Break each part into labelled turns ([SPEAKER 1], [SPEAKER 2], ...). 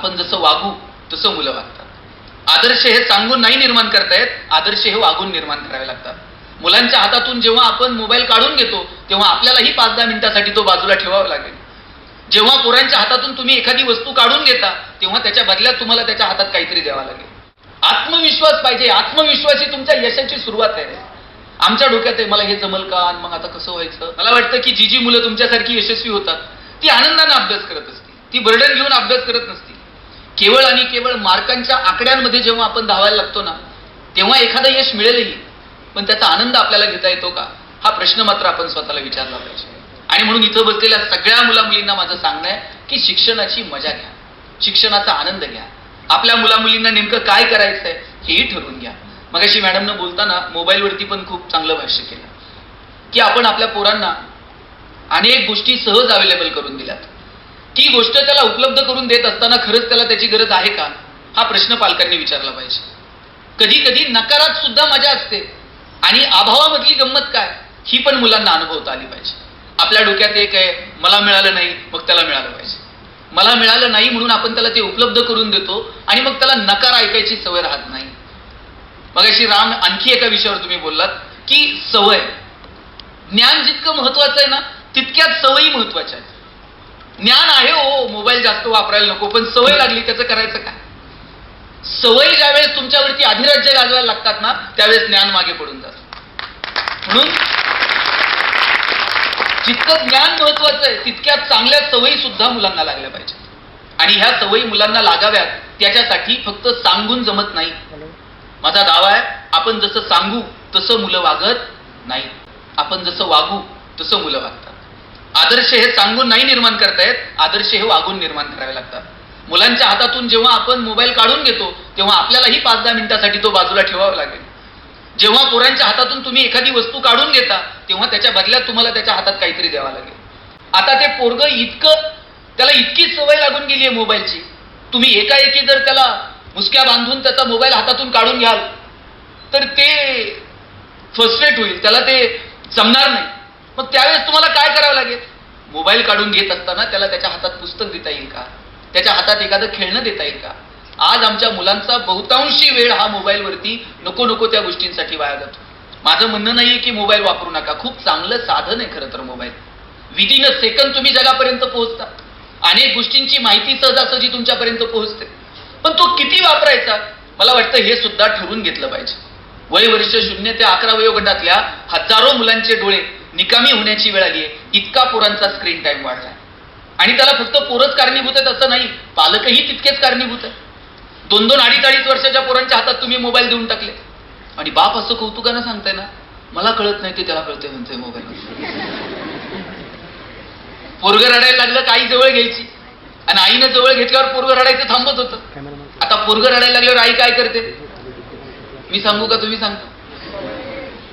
[SPEAKER 1] आपण जसं वागू तसं मुलं वागतात. आदर्श हे सांगून नाही निर्माण करतायत आदर्श हे वागून निर्माण करावे लागतात. मुलांच्या हातातून जेव्हा आपण मोबाईल काढून घेतो तेव्हा आपल्यालाही पाच दहा मिनिटासाठी तो बाजूला ठेवावा लागेल. जेव्हा पोरांच्या हातातून तुम्ही एखादी वस्तू काढून घेता तेव्हा त्याच्या बदल्यात तुम्हाला त्याच्या हातात काहीतरी द्यावा लागेल. आत्मविश्वास पाहिजे आत्मविश्वास ही तुमच्या यशाची सुरुवात आहे. आमच्या डोक्यात आहे मला हे जमल का? आणि मग आता कसं व्हायचं? मला वाटतं की जी जी मुलं तुमच्यासारखी यशस्वी होतात ती आनंदाने अभ्यास करत असतील. ती बर्डन घेऊन अभ्यास करत नसतील. केवळ आणि केवळ मार्कांच्या आकड्यांमध्ये जेव्हा आपण धावायला लागतो ना तेव्हा एखादं यश मिळेलही. पण त्याचा आनंद आपल्याला घेता येतो का? हा प्रश्न मात्र आपण स्वतःला विचारला पाहिजे. आणि म्हणून इथं बसलेल्या सगळ्या मुला मुलींना माझं सांगणं आहे की शिक्षणाची मजा घ्या. शिक्षणाचा आनंद घ्या. आपल्या मुला मुलींना नेमकं काय करायचं आहे हेही ठरवून घ्या. मग अशी मॅडमनं बोलताना मोबाईलवरती पण खूप चांगलं भाष्य केलं. की आपण आपल्या पोरांना अनेक गोष्टी सहज अवेलेबल करून दिल्यात. ती गोष्ट त्याला उपलब्ध करून देत असताना खरंच त्याला त्याची गरज आहे का? हा प्रश्न पालकांनी विचारला पाहिजे. कधी कधी नकारात सुद्धा मजा असते. आणि अभावामधली गंमत काय? ही पण मुलांना अनुभवता आली पाहिजे. आपल्या डोक्यात एक आहे मला मिळालं नाही मग त्याला मिळालं पाहिजे. मला मिळालं नाही म्हणून आपण त्याला ते उपलब्ध करून देतो आणि मग त्याला नकार ऐकायची सवय राहत नाही. मग अशी राम आणखी एका विषयावर तुम्ही बोललात की सवय. ज्ञान जितकं महत्वाचं आहे ना तितक्याच सवयी महत्त्वाच्या आहेत. ज्ञान आहे हो मोबाईल जास्त वापरायला नको पण सवय लागली त्याचं करायचं काय? सवयी ज्यावेळेस तुमच्यावरती अधिराज्य गाजवायला लागतात ना त्यावेळेस ज्ञान मागे पडून जातं. म्हणून जितकं ज्ञान महत्वाचं आहे तितक्या चांगल्या सवयी सुद्धा मुलांना लागल्या पाहिजेत. आणि ह्या सवयी मुलांना लागाव्यात त्याच्यासाठी फक्त सांगून जमत नाही. माझा दावा आहे आपण जसं सांगू तसं मुलं वागत नाही. आपण जसं वागू तसं मुलं वागतात. आदर्श हे सांगून नाही निर्माण करतायत आदर्श हे वागून निर्माण करावे लागतात. मुलांच्या हातातून जेव्हा आपण मोबाईल काढून घेतो तेव्हा आपल्यालाही पाच दहा मिनिटासाठी तो बाजूला ठेवावा लागेल. जेव्हा पोरांच्या हातातून तुम्ही एखादी वस्तू काढून घेता तेव्हा त्याच्या बदल्यात तुम्हाला त्याच्या हातात काहीतरी द्यावा लागेल. आता ते पोरग इतकं त्याला इतकी सवय लागून गेली आहे मोबाईलची. तुम्ही एकाएकी जर त्याला मुसक्या बांधून त्याचा मोबाईल हातातून काढून घ्याल तर ते फ्रस्ट्रेट होईल. त्याला ते जमणार नाही. मग त्यावेळेस तुम्हाला काय करावं लागेल? मोबाईल काढून घेत असताना त्याला त्याच्या हातात पुस्तक देता येईल का? त्याच्या हातात एखादं खेळणं देता येईल का? आज आमच्या मुलांचा बहुतांशी वेळ हा मोबाईलवरती नको नको त्या गोष्टींसाठी वाया जातो. माझं म्हणणं नाहीये की मोबाईल वापरू नका. खूप चांगलं साधन आहे खरं तर मोबाईल. विदिन अ सेकंद तुम्ही जगापर्यंत पोहोचता. अनेक गोष्टींची माहिती सहजासहजी तुमच्यापर्यंत पोहोचते. पण तो किती वापरायचा? मला वाटतं हे सुद्धा ठरवून घेतलं पाहिजे. वय वर्ष शून्य ते अकरा वयोगटातल्या हजारो मुलांचे डोळे निकामी होण्याची वेळ आली आहे. इतका पोरांचा स्क्रीन टाइम वाढलाय आणि त्याला फक्त पोरच कारणीभूत आहेत असं नाही पालकही तितकेच कारणीभूत आहेत. दोन दोन अडीच अडीच वर्षाच्या पोरांच्या हातात तुम्ही मोबाईल देऊन टाकले. आणि बाप असं कौतुकानं सांगताय ना मला कळत नाही ते त्याला कळते म्हणते मोबाईल पोरग रडायला लागलं का आई जवळ घ्यायची? आणि आईनं जवळ घेतल्यावर पोरग रडायचं थांबत होतं. आता पोरग रडायला लागल्यावर आई काय करते? मी सांगू का तुम्ही सांगता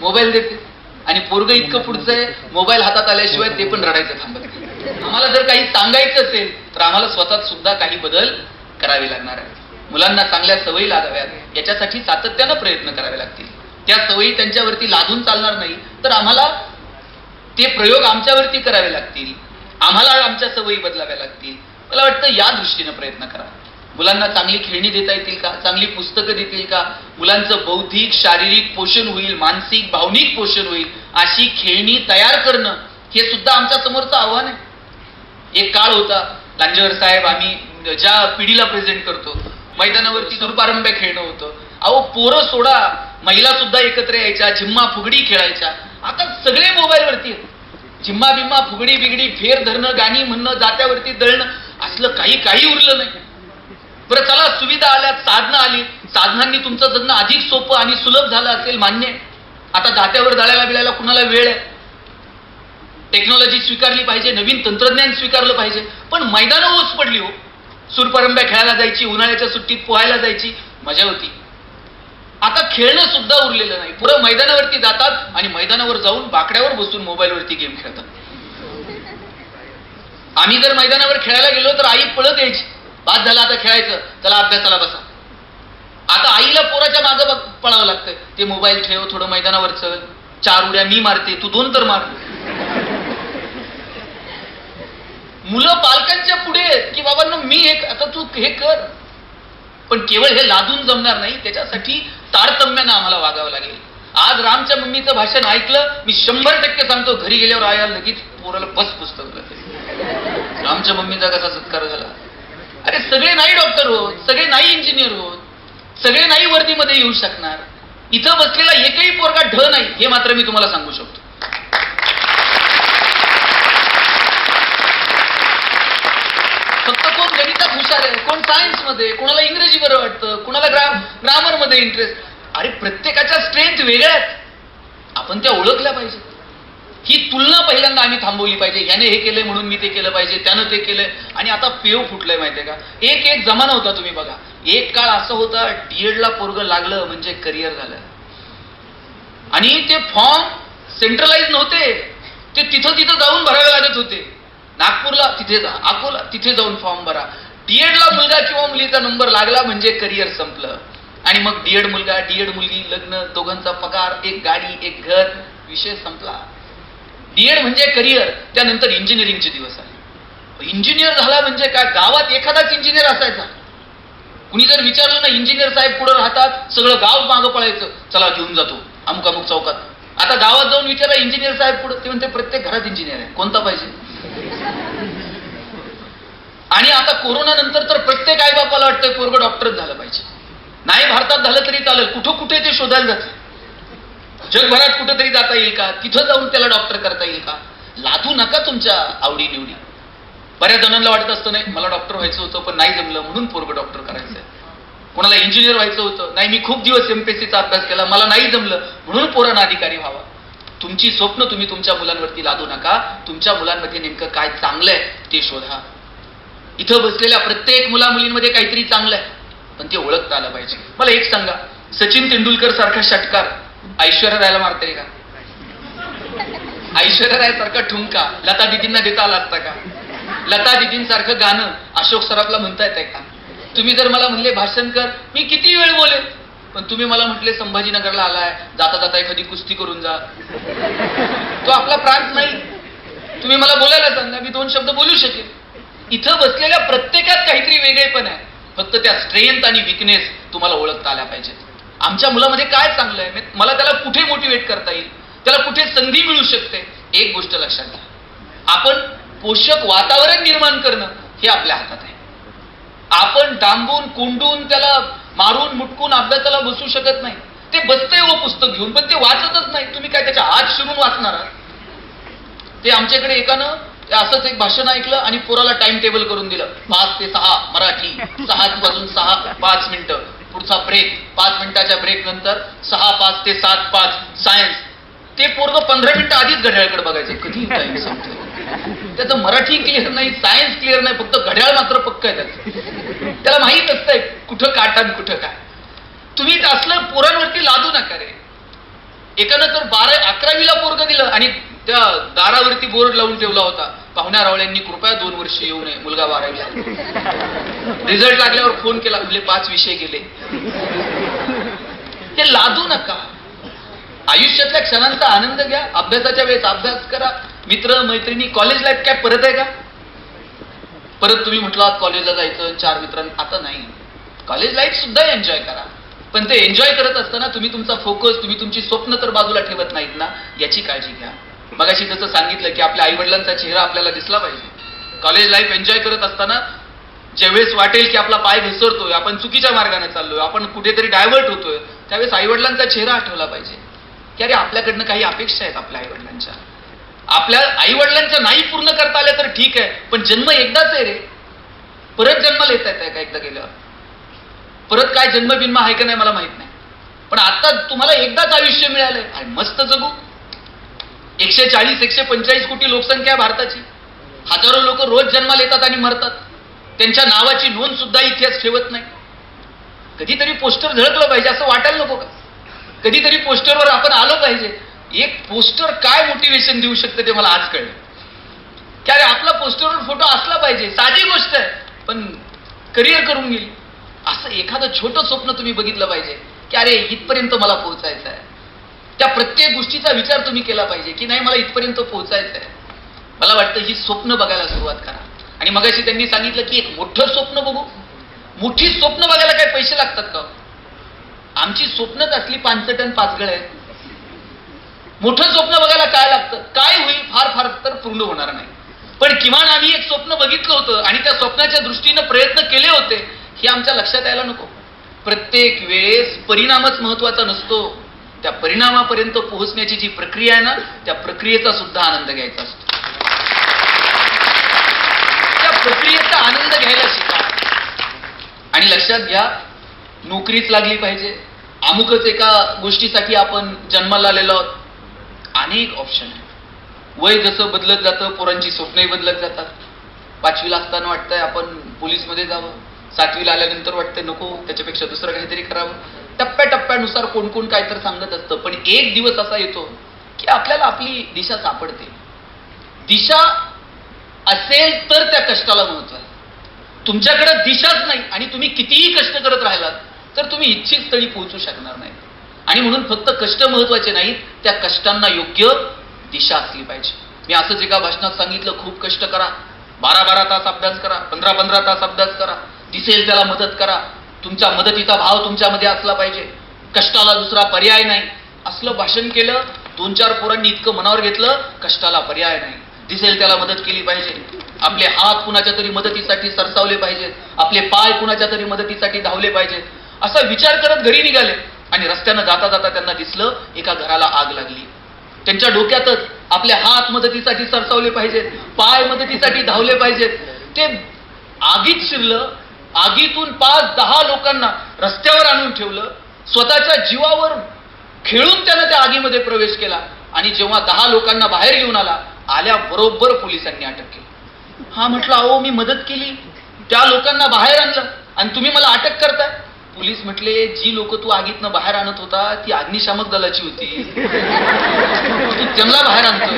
[SPEAKER 1] मोबाईल देते. आणि पोरग इतकं पुढचं आहे मोबाईल हातात आल्याशिवाय ते पण रडायचं थांबत आम्हाला जर काही सांगायचं असेल तर आम्हाला स्वतःत सुद्धा काही बदल करावे लागणार आहे मुलांना चांगल्या सवयी लागाव्यात याच्यासाठी सातत्यानं प्रयत्न करावे लागतील. त्या सवयी त्यांच्यावरती लादून चालणार नाही तर आम्हाला ते प्रयोग आमच्यावरती करावे लागतील. आम्हाला आमच्या सवयी बदलाव्या लागतील. मला वाटतं या दृष्टीनं प्रयत्न करा. मुलांना चांगली खेळणी देता येतील का? चांगली पुस्तकं देतील का? मुलांचं बौद्धिक शारीरिक पोषण होईल मानसिक भावनिक पोषण होईल. अशी खेळणी तयार करणं हे सुद्धा आमच्या समोरचं आव्हान आहे. एक काळ होता लांजेवर साहेब आम्ही ज्या पिढीला प्रेझेंट करतो मैदानावरती दुर्पारंब्या खेळणं होतं. अहो पोरं सोडा महिला सुद्धा एकत्र यायच्या झिम्मा फुगडी खेळायच्या. आता सगळे मोबाईलवरती आहेत. झिम्मा बिम्मा फुगडी बिगडी फेर धरणं गाणी म्हणणं जात्यावरती दळणं असलं काही काही उरलं नाही. बरं चला सुविधा आल्या साधनं आली. साधनांनी तुमचं जगणं अधिक सोपं आणि सुलभ झालं असेल मान्य. आता जात्यावर जाळायला बिळायला कुणाला वेळ आहे? टेक्नॉलॉजी स्वीकारली पाहिजे नवीन तंत्रज्ञान स्वीकारलं पाहिजे. पण मैदानं ओस पडली हो. सूरपरंब्या खेळायला जायची उन्हाळ्याच्या सुट्टीत पोहायला जायची मजा होती. आता खेळणं सुद्धा उरलेलं नाही. पुढं मैदानावरती जातात आणि मैदानावर जाऊन बाकड्यावर बसून मोबाईलवरती गेम खेळतात. आम्ही जर मैदानावर खेळायला गेलो तर आई पळत यायची. बाद झाला आता खेळायचं चला अभ्यासाला बसा. आता आईला पोराच्या मागं बघ पळावं लागतंय. ते मोबाईल ठेव थोडं मैदानावर चल चार उड्या मी मारते तू दोन तर मार. मुलं पालकांच्या पुढे आहेत की बाबांना मी एक आता तू हे कर. पण केवळ हे लादून जमणार नाही त्याच्यासाठी तारतम्यानं आम्हाला वागावं लागेल. आज रामच्या मम्मीचं भाषण ऐकलं मी शंभर टक्के सांगतो घरी गेल्यावर आया लगेच पोराला बस पुस्तक रामच्या मम्मीचा कसा सत्कार झाला? अरे सगळे नाही डॉक्टर होत सगळे नाही इंजिनियर होत सगळे नाही वर्दीमध्ये येऊ शकणार. इथं बसलेला एकही पोरगा ढ नाही हे मात्र मी तुम्हाला सांगू शकतो. फक्त कोण गणितात हुशार आहे कोण सायन्समध्ये कोणाला इंग्रजी बरं वाटतं कोणाला ग्राम ग्रामरमध्ये इंटरेस्ट अरे प्रत्येकाच्या स्ट्रेंथ वेगळ्या आहेत आपण त्या ओळखल्या पाहिजे. ही तुलना पहिल्यांदा आम्ही थांबवली पाहिजे. याने हे केलंय म्हणून मी ते केलं पाहिजे त्यानं ते केलंय. आणि आता पेव फुटलंय माहितीये का? एक एक जमाना होता तुम्ही बघा. एक काळ असं होता डीएड ला पोरग लागलं म्हणजे करिअर झालं. आणि ते फॉर्म सेंट्रलाइज नव्हते. ते तिथं तिथं जाऊन भरावे लागत होते. नागपूरला तिथे जा अकोला तिथे जाऊन फॉर्म भरा. डीएड ला मुलगा किंवा मुलीचा नंबर लागला म्हणजे करिअर संपलं. आणि मग डीएड मुलगा डीएड मुलगी लग्न दोघांचा पगार एक गाडी एक घर विषय संपला. डीएड म्हणजे करिअर त्यानंतर इंजिनिअरिंगचे दिवस आले. इंजिनियर झाला म्हणजे काय? गावात एखादाच इंजिनियर असायचा. कुणी जर विचारलं ना इंजिनियर साहेब पुढे राहतात सगळं गाव मागं पळायचं चला घेऊन जातो अमुक अमुक चौकात. आता गावात जाऊन विचारा इंजिनियर साहेब पुढे? ते म्हणते प्रत्येक घरात इंजिनियर आहे. कोणता पाहिजे? आणि आता कोरोना नंतर तर प्रत्येक आईबापाला वाटतं पोरग डॉक्टरच झालं पाहिजे. नाही भारतात झालं तरी चालेल. कुठं कुठे ते शोधायला जाते जगभरात कुठेतरी जाता येईल का? तिथं जाऊन त्याला डॉक्टर करता येईल का? लादू नका तुमच्या आवडी निवडी. बऱ्याच जणांना वाटत असतं नाही मला डॉक्टर व्हायचं होतं पण नाही जमलं म्हणून पोरग डॉक्टर करायचंय. कोणाला इंजिनियर व्हायचं होतं नाही मी खूप दिवस एमपीएससीचा अभ्यास केला मला नाही जमलं म्हणून पोरांना अधिकारी व्हावा. तुमची स्वप्न तुम्ही तुमच्या मुलांवरती लादू नका. तुमच्या मुलांमध्ये नेमकं काय चांगलं आहे ते शोधा. इथं बसलेल्या प्रत्येक मुला मुलींमध्ये काहीतरी चांगलं आहे पण ते ओळखता आलं पाहिजे. मला एक सांगा सचिन तेंडुलकर सारखा षटकार ऐश्वर्या रायला मारते का? ऐश्वर्या राय सारखं ठुमका. लता दिदींना देता आला असता का? लता दिदींसारखं गाणं अशोक सराफला म्हणता येतंय का? तुम्ही जर मला म्हणले भाषण कर. मी किती वेळ बोले पण तुम्ही मला म्हटले संभाजीनगरला आलाय. जाता जाता एखादी कुस्ती करून जा. तो आपला प्रांत नाही. तुम्ही मला बोलायला सांगा मी दोन शब्द बोलू शकेन. इथं बसलेल्या प्रत्येकात काहीतरी वेगळेपण आहे. फक्त त्या स्ट्रेंथ आणि विकनेस तुम्हाला ओळखता आल्या पाहिजेत. आमच्या मुलामध्ये काय चांगलं आहे? मला त्याला कुठे मोटिवेट करता येईल? त्याला कुठे संधी मिळू शकते? एक गोष्ट लक्षात घ्या. आपण पोषक वातावरण निर्माण करणं हे आपल्या हातात आहे. आपण डांबून कोंडून त्याला मारून मुटकून अभ्यासाला बसू शकत नाही. ते बसतंय व पुस्तक घेऊन पण ते वाचतच नाही. तुम्ही काय त्याच्या आत शिरून वाचणार आहात? ते आमच्याकडे एकानं ते असंच एक भाषण ऐकलं आणि पोराला टाइम टेबल करून दिलं. पाच ते सहा मराठी. सहा वाजून सहा पाच मिनिटं. पुढचा ब्रेक पाच मिनिटाच्या ब्रेक नंतर सहा पाच ते सात पाच सायन्स ते पोरग पंधरा मिनिटं आधीच घड्याळकडे बघायचं. कधी टाइम त्याचं मराठी क्लिअर नाही सायन्स क्लिअर नाही फक्त घड्याळ मात्र पक्क आहे त्याचं. त्याला माहीत असतंय कुठं काटा आणि कुठं काय. तुम्ही असलं पोरांवरती लादू नका रे. एकानं तर बारा अकरावीला पोरग दिलं आणि त्या दारावरती बोर्ड लावून ठेवला होता. पाहुण्या रावळ्यांनी कृपया दोन वर्ष येऊ नये मुलगा बारावीला रिझल्ट लागल्यावर फोन केला आपले पाच विषय गेले. ते लादू नका. आयुष्यातल्या क्षणांचा आनंद घ्या अभ्यासाच्या वेळेस अभ्यास करा. मित्र मैत्रिणी कॉलेज लाईफ काय परत आहे का? परत तुम्ही म्हटलात कॉलेजला जायचं चार मित्रांना आता नाही. कॉलेज लाईफ सुद्धा एन्जॉय करा. पण ते एन्जॉय करत असताना तुम्ही तुमचा फोकस तुम्ही तुमची स्वप्न तर बाजूला ठेवत नाहीत ना? याची काळजी घ्या. मगाशी जसं सांगितलं की आपल्या आईवडिलांचा चेहरा आपल्याला दिसला पाहिजे. कॉलेज लाईफ एन्जॉय करत असताना ज्यावेळेस वाटेल की आपला पाय घसरतोय आपण चुकीच्या मार्गाने चाललोय आपण कुठेतरी डायव्हर्ट होतोय त्यावेळेस आईवडिलांचा चेहरा आठवला पाहिजे. की अरे आपल्याकडनं काही अपेक्षा आहेत आपल्या आईवडिलांच्या. आपल्या आईवडिलांच्या नाही पूर्ण करता आल्या तर ठीक आहे पण जन्म एकदाच आहे रे. परत जन्माला येत आहे का एकदा गेल्यावर? परत काय जन्मबिन्म आहे का नाही मला माहीत नाही. पण आता तुम्हाला एकदाच आयुष्य मिळालंय. मस्त जगू. एकशे चाळीस एकशे पंचेचाळीस कोटी लोकसंख्या आहे भारताची. हजारो लोक रोज जन्माला येतात आणि मरतात. त्यांच्या नावाची नोंद सुद्धा इतिहास ठेवत नाही. कधीतरी पोस्टर झळकलं पाहिजे असं वाटायला नको का? कधीतरी पोस्टरवर आपण आलो पाहिजे. एक पोस्टर काय मोटिवेशन देऊ शकतं ते मला आज कळलं. की अरे आपला पोस्टरवर फोटो असला पाहिजे साधी गोष्ट आहे पण करिअर करून गेली. असं एखादं छोटं स्वप्न तुम्ही बघितलं पाहिजे की अरे इथपर्यंत मला पोहोचायचं आहे. त्या प्रत्येक गोष्टीचा विचार तुम्ही केला पाहिजे की नाही मला इथपर्यंत पोहोचायचं आहे मला वाटतं ही स्वप्न बघायला सुरुवात करा. आणि मगाशी त्यांनी सांगितलं की एक मोठं स्वप्न बघू. मोठी स्वप्न बघायला काय पैसे लागतात का? आमची स्वप्नच असली पाचट आणि पाचगळ आहे. मोठं स्वप्न बघायला काय लागतं? काय होईल? फार फार तर पूर्ण होणार नाही. पण किमान आम्ही एक स्वप्न बघितलं होतं आणि त्या स्वप्नाच्या दृष्टीनं प्रयत्न केले होते हे आमच्या लक्षात यायला नको. प्रत्येक वेळेस परिणामच महत्त्वाचा नसतो. त्या परिणामापर्यंत पोहोचण्याची जी प्रक्रिया आहे ना त्या प्रक्रियेचा सुद्धा आनंद घ्यायचा असतो. त्या प्रक्रियेचा आनंद घ्यायला शिका. आणि लक्षात घ्या नोकरीच लागली पाहिजे. अमुकच एका गोष्टीसाठी आपण जन्माला आलेलो आहोत. अनेक ऑप्शन आहे वय जसं बदलत जातं पोरांची स्वप्नही बदलत जातात. पाचवीला असताना वाटतंय आपण पोलीसमध्ये जावं. सातवीला आल्यानंतर वाटतंय नको त्याच्यापेक्षा दुसरं काहीतरी करावं. टप्प्याटप्प्यानुसार कोण कोण काय तर सांगत असतं. पण एक दिवस असा येतो की आपल्याला आपली दिशा सापडते. दिशा असेल तर त्या कष्टाला महत्त्व आहे. तुमच्याकडे दिशाच नाही आणि तुम्ही कितीही कष्ट करत राहिलात तर तुम्ही इच्छित स्थळी पोहोचू शकणार नाही. आणि म्हणून फक्त कष्ट महत्त्वाचे नाहीत त्या कष्टांना योग्य दिशा असली पाहिजे. मी असंच एका भाषणात सांगितलं खूप कष्ट करा. बारा बारा तास अभ्यास करा. पंधरा पंधरा तास अभ्यास करा. दिसेल त्याला मदत करा. तुमच्या मदतीचा भाव तुमच्यामध्ये असला पाहिजे. कष्टाला दुसरा पर्याय नाही. असलं भाषण केलं दोन चार पोरांनी इतकं मनावर घेतलं कष्टाला पर्याय नाही. दिसेल त्याला मदत केली पाहिजे. आपले हात कुणाच्या तरी मदतीसाठी सरसावले पाहिजेत. आपले पाय कुणाच्या तरी मदतीसाठी धावले पाहिजेत. असा विचार करत घरी निघाले आणि रस्त्यानं जाता जाता त्यांना दिसलं एका घराला आग लागली. त्यांच्या डोक्यातच आपले हात मदतीसाठी सरसावले पाहिजेत पाय मदतीसाठी धावले पाहिजेत. ते आगीत शिरलं आगीतून पाच दहा लोकांना रस्त्यावर आणून ठेवलं स्वतःच्या जीवावर खेळून त्यानं त्या आगीमध्ये प्रवेश केला आणि जेव्हा दहा लोकांना बाहेर घेऊन आला आल्याबरोबर पोलिसांनी अटक केली. हा म्हटलं अहो मी मदत केली. त्या लोकांना बाहेर आणलं. आणि तुम्ही मला अटक करताय? पोलीस म्हटले जी लोक तू आगीतनं बाहेर आणत होता ती अग्निशामक दलाची होती. तू त्यांना बाहेर आणतो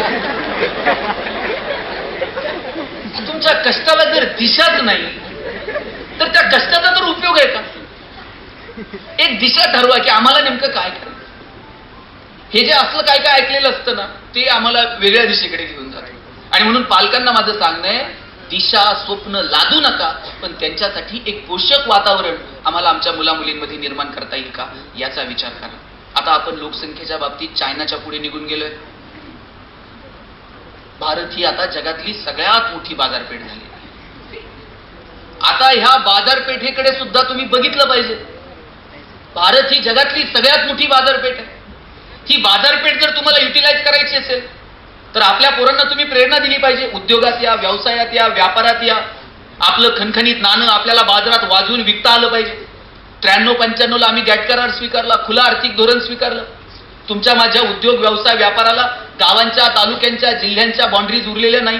[SPEAKER 1] तुमच्या कष्टाला जर दिशाच नाही तर त्या कष्टाचा तर उपयोग आहे का? एक दिशा ठरवा की आम्हाला नेमकं काय करायचं? हे जे असलं काय काय ऐकलेलं असतं ना ते आम्हाला वेगळ्या दिशेकडे घेऊन जातं. आणि म्हणून पालकांना माझं सांगणं आहे दिशा स्वप्न लादू नका पण त्यांच्यासाठी एक पोषक वातावरण आम्हाला आमच्या मुला मुलींमध्ये निर्माण करता येईल का याचा विचार करा. आता आपण लोकसंख्येच्या बाबतीत चायनाच्या पुढे निघून गेलोय. भारत ही आता जगातली सगळ्यात मोठी बाजारपेठ झाली आहे. आता ह्या बाजारपेठेकडे सुद्धा तुम्ही बघितलं पाहिजे. भारत ही जगातली सगळ्यात मोठी बाजारपेठ आहे. ही बाजारपेठ जर तुम्हाला युटिलाइज करायची असेल तर आपल्या पोरांना तुम्ही प्रेरणा दिली पाहिजे. उद्योगात या व्यवसायात या व्यापारात या. आपलं खणखणीत नाणं आपल्याला बाजारात वाजवून विकता आलं पाहिजे. त्र्याण्णव पंच्याण्णवला आम्ही गॅट करार स्वीकारला खुला आर्थिक धोरण स्वीकारलं. तुमच्या माझ्या उद्योग व्यवसाय व्यापाराला गावांच्या तालुक्यांच्या जिल्ह्यांच्या बाँड्रीज उरलेल्या नाही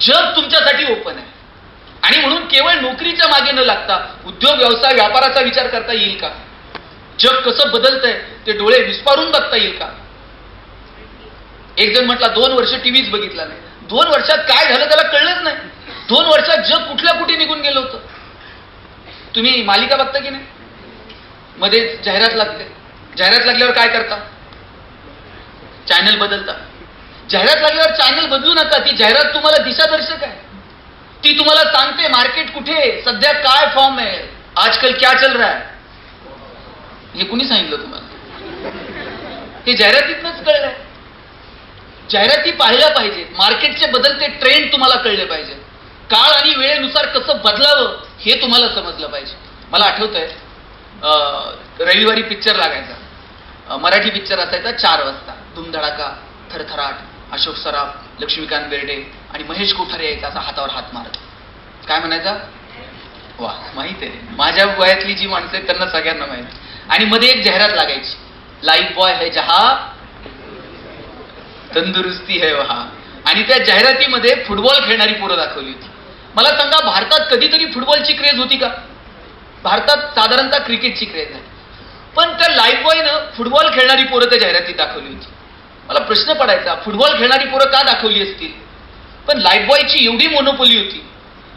[SPEAKER 1] जग तुमच्यासाठी ओपन आहे. आणि म्हणून केवळ नोकरीच्या मागे न लागता उद्योग व्यवसाय व्यापाराचा विचार करता येईल का? जग कसं बदलतंय ते डोळे विस्पारून बघता येईल का? एक जण म्हटला दोन वर्ष टीव्हीच बघितला नाही. दोन वर्षात काय झालं त्याला कळलंच नाही. दोन वर्षात जग कुठल्या कुठे निघून गेलं होतं? तुम्ही मालिका बघता की नाही? मध्ये जाहिरात लागते. जाहिरात लागल्यावर काय करता? चॅनल बदलता. जाहिरात लागल्यावर चॅनल बदलू नका. ती जाहिरात तुम्हाला दिशादर्शक आहे. ती तुम्हाला सांगते मार्केट कुठे सध्या काय फॉर्म आहे? आजकाल क्या चल रहा है? हे कुणी सांगितलं तुम्हाला? हे जाहिरातीतनच कळलंय. जाहिराती पाहिल्या पाहिजेत. मार्केटचे बदलते ट्रेंड तुम्हाला कळले पाहिजे काळ आणि वेळेनुसार कसं बदलावं हे तुम्हाला समजलं पाहिजे. मला आठवत आहे रविवारी पिक्चर लागायचा. मराठी पिक्चर असायचा चार वाजता. धुमधडाका थरथराट अशोक सराफ लक्ष्मीकांत बेर्डे आणि महेश कोठारे त्याचा असा हातावर हात मारत. काय म्हणायचा? वा माहीत आहे. माझ्या वयातली जी माणसं आहेत त्यांना सगळ्यांना माहीत. आणि मध्ये एक जाहिरात लागायची. लाईफ बॉय है जहा तंदुरुस्ती है वहा. आणि त्या जाहिरातीमध्ये फुटबॉल खेळणारी पोरं दाखवली होती. मला सांगा भारतात कधीतरी फुटबॉलची क्रेज होती का? भारतात साधारणतः क्रिकेटची क्रेज आहे पण त्या लाईफ बॉयनं फुटबॉल खेळणारी पोरं त्या जाहिरातीत दाखवली होती. मला प्रश्न पडायचा फुटबॉल खेळणारी पोरं का दाखवली असतील? पण लाईफ बॉयची एवढी मोनोपोली होती.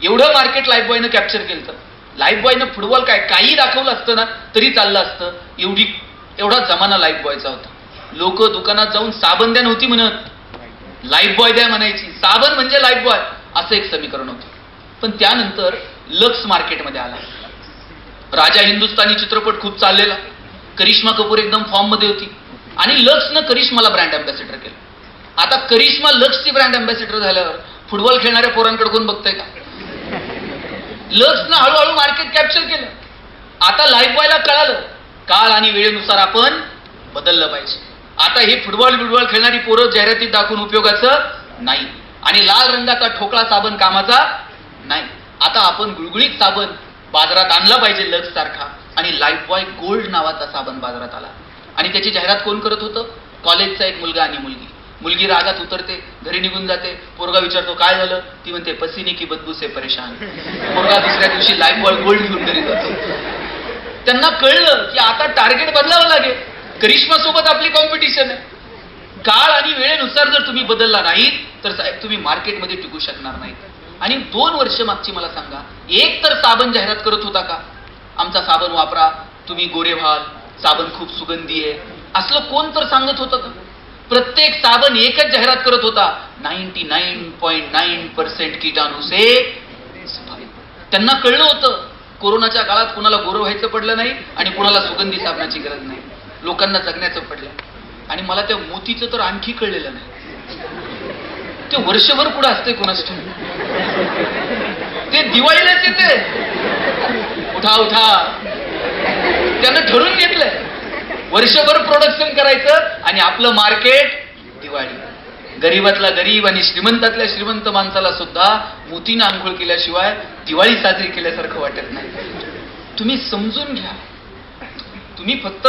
[SPEAKER 1] एवढं मार्केट लाईफ बॉयनं कॅप्चर केलं तर लाईफ बॉयनं फुटबॉल काय काही दाखवलं असतं ना तरी चाललं असतं. एवढी एवढा जमाना लाईफ बॉयचा होता. लोक दुकानात जाऊन साबण द्या नव्हती म्हणत. लाईफ बॉय द्या म्हणायची. साबण म्हणजे लाईफ बॉय असं एक समीकरण होतं. पण त्यानंतर लक्स मार्केटमध्ये आला. राजा हिंदुस्थानी चित्रपट खूप चाललेला. करिश्मा कपूर एकदम फॉर्ममध्ये होती. आणि लक्सनं करिश्माला ब्रँड अँबॅसेडर केलं. आता करिश्मा लक्सची ब्रँड अँबॅसिडर झाल्यावर फुटबॉल खेळणाऱ्या पोरांकडे कोण बघतंय का? लक्सनं हळूहळू मार्केट कॅप्चर केलं. आता लाईफ बॉयला कळालं काळ आणि वेळेनुसार आपण बदललं पाहिजे. आता हे फुटबॉल बिटबॉल खेळणारी पोरं जाहिरातीत दाखवून उपयोगाचं नाही. आणि लाल रंगाचा ठोकळा साबण कामाचा नाही. आता आपण गुळगुळीत साबण बाजारात आणला पाहिजे लक्स सारखा. आणि लाईफ बॉय गोल्ड नावाचा साबण बाजारात आला. आणि त्याची जाहिरात कोण करत होतं? कॉलेजचा एक मुलगा आणि मुलगी. मुलगी रागात उतरते घरी निघून जाते. पोरगा विचारतो काय झालं? ती म्हणते पसिनी की बदबू से परेशान. पोरगा दुसऱ्या दिवशी लाईफ बॉय गोल्ड घेऊन घरी जातो. त्यांना कळलं की आता टार्गेट बदलावं लागेल. करिश्मा सोबत आपली कॉम्पिटिशन आहे. काळ आणि वेळेनुसार जर तुम्ही बदलला नाहीत तर साहेब तुम्ही मार्केटमध्ये टिकू शकणार नाहीत. आणि दोन वर्ष मागची मला सांगा एक तर साबण जाहिरात करत होता का? आमचा साबण वापरा तुम्ही गोरे व्हाल साबण खूप सुगंधी आहे. असलं कोण तर सांगत होतं का? प्रत्येक साबण एकच जाहिरात करत होता. Ninety nine point nine percent किटाणू से त्यांना कळलं होतं कोरोनाच्या काळात कुणाला गोरं व्हायचं पडलं नाही आणि कुणाला सुगंधी साबणाची गरज नाही. लोकांना जगण्याचं पडलं. आणि मला त्या मोतीचं तर आणखी कळलेलं नाही. ते वर्षभर कुठं असते कोणाच ते दिवाळीलाच येते उठा उठा. त्यानं ठरून घेतलंय. वर्षभर प्रोडक्शन करायचं आणि आपलं मार्केट दिवाळी. गरीबातला गरीब आणि श्रीमंतातल्या श्रीमंत माणसाला सुद्धा मोतीनं आंघोळ केल्याशिवाय दिवाळी साजरी केल्यासारखं वाटत नाही. तुम्ही समजून घ्या. तुम्ही फक्त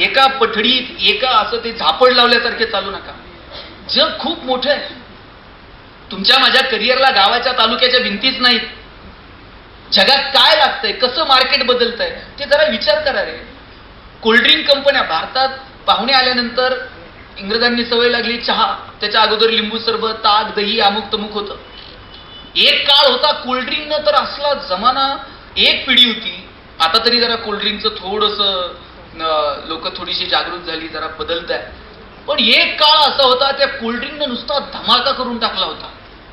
[SPEAKER 1] एका पठडीत एका असं ते झापड लावल्यासारखे चालू नका. जग खूप मोठं आहे. तुमच्या माझ्या करिअरला गावाच्या तालुक्याच्या भिंतीच नाहीत. जगात काय लागतंय? कसं मार्केट बदलतंय? ते जरा विचार करा रे. कोल्ड्रिंक कंपन्या भारतात पाहुणे आल्यानंतर इंग्रजांनी सवय लागली चहा. त्याच्या अगोदर लिंबू सरबत ताक दही अमुक तमुक होतं. एक काळ होता कोल्ड्रिंकनं तर असला जमाना एक पिढी होती. आता तरी जरा कोल्ड्रिंकचं थोडस लोक थोडीशी जागृत झाली जरा बदलत आहे पण एक काळ असा होता त्या कोल्ड्रिंकनं नुसता धमाका करून टाकला होता.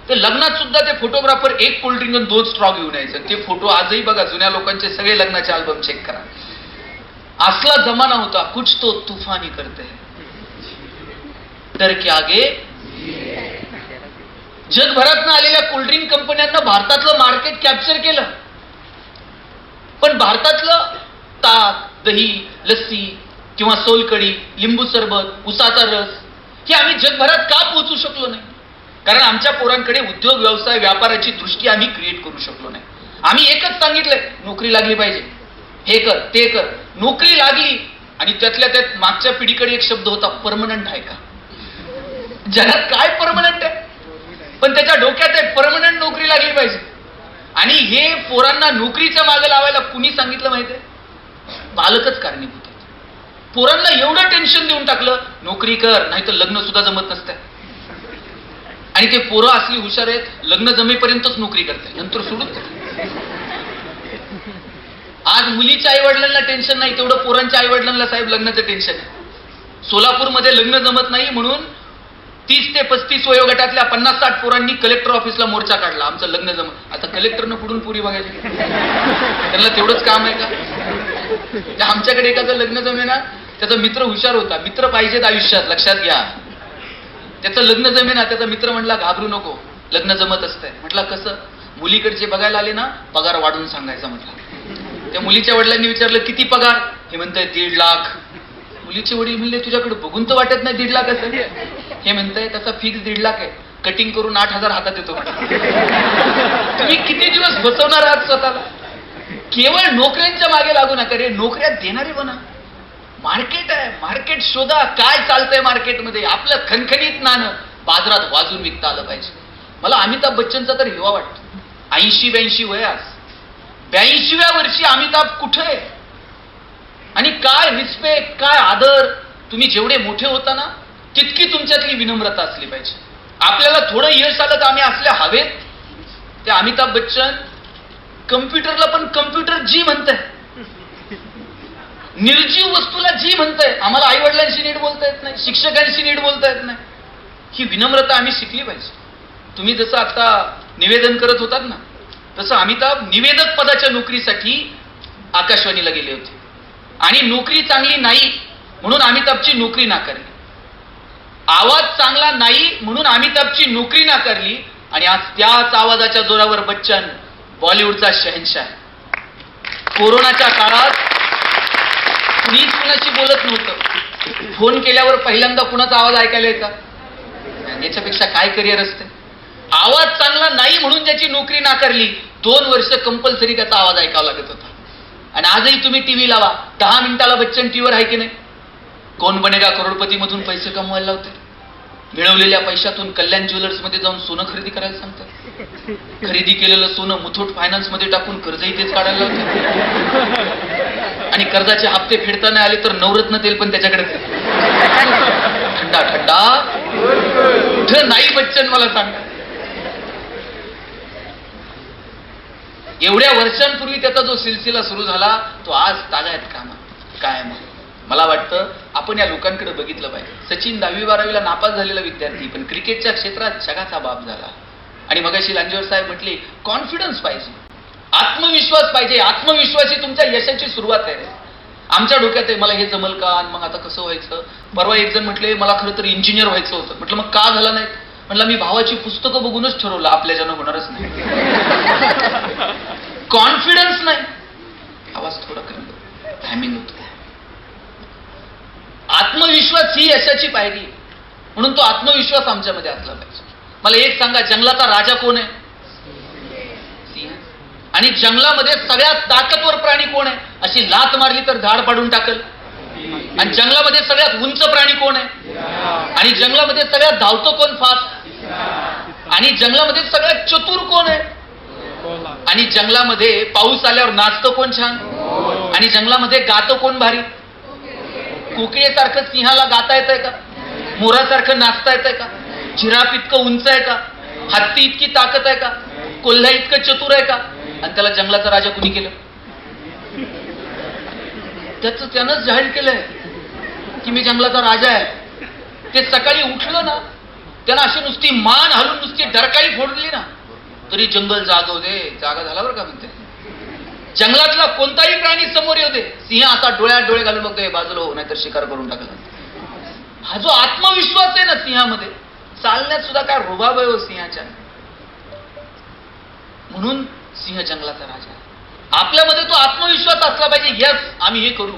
[SPEAKER 1] ते लग्नात सुद्धा ते फोटोग्राफर एक कोल्ड्रिंक दोन स्ट्रॉ घेऊन यायचं. ते फोटो आजही बघा जुन्या लोकांचे सगळे लग्नाचे अल्बम चेक करा. असला जमाना होता कुछ तो तुफानी करते हैं। डर के आगे? जगभरातनं आलेल्या कोल्ड्रिंक कंपन्यांना भारतातलं मार्केट कॅप्चर केलं. पण भारतातलं ताक दही लस्सी किंवा सोलकडी लिंबू सरबत उसाचा रस हे आम्ही जगभरात का पोहोचू शकलो नाही? कारण आमच्या पोरांकडे उद्योग व्यवसाय व्यापाराची दृष्टी आम्ही क्रिएट करू शकलो नाही. आम्ही एकच सांगितलंय नोकरी लागली पाहिजे. हे कर ते कर. नोकरी लागली आणि त्यातल्या त्यात मागच्या पिढीकडे एक शब्द होता परमनंट आहे का? जगात काय परमनंट आहे? पण त्याच्या डोक्यात आहे परमनंट नोकरी लागली पाहिजे. आणि हे पोरांना नोकरीच्या मागे लावायला कुणी सांगितलं माहितीये? बालकच कारणीभूत आहेत. पोरांना एवढं टेन्शन देऊन टाकलं नोकरी कर नाही तर लग्न सुद्धा जमत नसतंय. आणि ते पोरं असली हुशार आहेत लग्न जमेपर्यंतच नोकरी करते नंतर सोडून आज मुलीच्या आई वडिलांना टेन्शन नाही तेवढं पोरांच्या आई वडिलांना साहेब लग्नाचं टेन्शन आहे. सोलापूरमध्ये लग्न जमत नाही म्हणून तीस ते पस्तीस वयोगटातल्या पन्नास साठ पोरांनी कलेक्टर ऑफिसला मोर्चा काढला. आमचं लग्न जमत आता कलेक्टरनं पुढून पुरी बघायची. त्यांना तेवढंच काम आहे का? आमच्याकडे एखादं लग्न जमेना त्याचा मित्र हुशार होता. मित्र पाहिजेत आयुष्यात लक्षात घ्या. त्याचं लग्न जमे ना त्याचा मित्र म्हणला घाबरू नको. लग्न जमत असतंय. म्हटलं कसं? मुलीकडचे बघायला आले ना पगार वाढून सांगायचा म्हटलं. त्या मुलीच्या वडिलांनी विचारलं किती पगार? हे म्हणताय दीड लाख. मुलीचे वडील म्हणले तुझ्याकडे बघून तर वाटत नाही दीड लाख असं हे म्हणताय त्याचा फिक्स दीड लाख आहे. कटिंग करून आठ हजार हातात येतो. तुम्ही किती दिवस बसवणार आहात स्वतःला? केवळ नोकऱ्यांच्या मागे लागू नका रे नोकऱ्या देणारे बना. मार्केट आहे मार्केट शोधा काय चालतंय मार्केटमध्ये? आपलं खणखणीत नाणं बाजारात वाजून विकता आलं पाहिजे. मला अमिताभ बच्चनचा तर हिवा वाटतो. ऐंशी ब्याऐंशी वयास ब्याऐंशीव्या वर्षी अमिताभ कुठे आहे? आणि काय रिस्पेक्ट काय आदर? तुम्ही जेवढे मोठे होता ना तितकी तुमच्यातली विनम्रता असली पाहिजे. आपल्याला थोडं यश आलं तर आम्ही असल्या हवेत. ते अमिताभ बच्चन कम्प्युटरला पण कम्प्युटर जी म्हणतंय. निर्जीव वस्तूला जी म्हणतंय. आम्हाला आई वडिलांशी नीट बोलता येत नाही शिक्षकांशी नीट बोलता येत नाही. ही विनम्रता आम्ही शिकली पाहिजे. तुम्ही जसं आता निवेदन करत होतात ना तसं अमिताभ निवेदक पदाच्या नोकरीसाठी आकाशवाणीला गेले होते. आणि नोकरी चांगली नाही म्हणून अमिताभची नोकरी नाकारली. आवाज चांगला नाही म्हणून अमिताभची नोकरी नाकारली आणि आज त्याच आवाजाच्या जोरावर बच्चन बॉलिवूडचा शहनशाह कोरोनाच्या काळात कुणीच कुणाशी बोलत नव्हतं. फोन केल्यावर पहिल्यांदा कुणाचा आवाज ऐकायला येता? याच्यापेक्षा काय करिअर असते? आवाज चांगला नाही म्हणून ज्याची नोकरी नाकारली. दोन वर्ष कंपल्सरी त्याचा आवाज ऐकावा लागत होता. आणि आजही तुम्ही टीव्ही लावा. दहा मिनिटाला बच्चन टीव्हीवर आहे की नाही? कोण बनेगा करोडपती मधून पैसे कमवायला लावते मिळवलेल्या पैशातून कल्याण ज्वेलर्समध्ये जाऊन सोनं खरेदी करायला सांगतात. खरेदी केलेलं सोनं मुथूट फायनान्समध्ये टाकून कर्जही तेच काढायला लावतात. आणि कर्जाचे हप्ते नाही आले तर नवरत्न तेल पण त्याच्याकडे थंडा थंडा कुठं नाही बच्चन मला सांगा. एवढ्या वर्षांपूर्वी त्याचा जो सिलसिला सुरू झाला तो आज तागायत कामा काय मग मला वाटतं आपण या लोकांकडे बघितलं पाहिजे. सचिन दहावी बारावीला नापास झालेला विद्यार्थी पण क्रिकेटच्या क्षेत्रात जगाचा बाप झाला. आणि मगाशी लांजेवर साहेब म्हटले कॉन्फिडन्स पाहिजे. आत्मविश्वास पाहिजे. आत्मविश्वासी तुमच्या यशाची सुरुवात आहे. आमच्या डोक्यात आहे मला हे जमल का? आणि मग आता कसं व्हायचं? परवा एक जण म्हटले मला खरं तर इंजिनियर व्हायचं होतं. म्हटलं मग का झालं नाही? म्हटलं मी भावाची पुस्तकं बघूनच ठरवलं आपल्या ज्यानं होणारच नाही. कॉन्फिडन्स नाही. आवाज थोडा कमी टायमिंग होतो आत्मविश्वास ही यशाची पायरी. म्हणून तो आत्मविश्वास आमच्यामध्ये असला पाहिजे. मला एक सांगा जंगलाचा राजा कोण आहे? आणि जंगलामध्ये सगळ्यात ताकदवर प्राणी कोण आहे? अशी लात मारली तर झाड पाडून टाकल. आणि जंगलामध्ये सगळ्यात उंच प्राणी कोण आहे? आणि जंगलामध्ये सगळ्यात धावतो कोण फास्ट आणि जंगलामध्ये सगळ्यात चतुर कोण आहे? आणि जंगलामध्ये पाऊस आल्यावर नाचतो कोण छान? आणि जंगलामध्ये गातो कोण भारी? कोकिळेसारखं सिंहाला गाता येतंय का? मोरासारखं नाचता येतंय का? जिराफ इतकं उंच आहे का? हत्ती इतकी ताकद आहे का? कोल्हा इतकं चतुर आहे का? आणि त्याला जंगलाचा राजा कुणी केलं? त्याच त्यानंच जाहीर केलंय की मी जंगलाचा राजा आहे. ते सकाळी उठलं ना त्यांना अशी नुसती मान हलून नुसती डरकाळी फोडली ना तरी जंगल जागव दे जागा झाला बरं का म्हणते. जंगलातला कोणताही प्राणी समोर येऊ दे. सिंह असा डोळ्यात डोळे घालून बघतोय बाजूला हो नाहीतर शिकार करून टाकला. हा जो आत्मविश्वास आहे ना सिंहामध्ये चालण्यात सुद्धा काय रुबाब आहे हो सिंहाच्या. म्हणून सिंह जंगलाचा राजा आहे. आपल्यामध्ये तो आत्मविश्वास असला पाहिजे. येस आम्ही हे करू.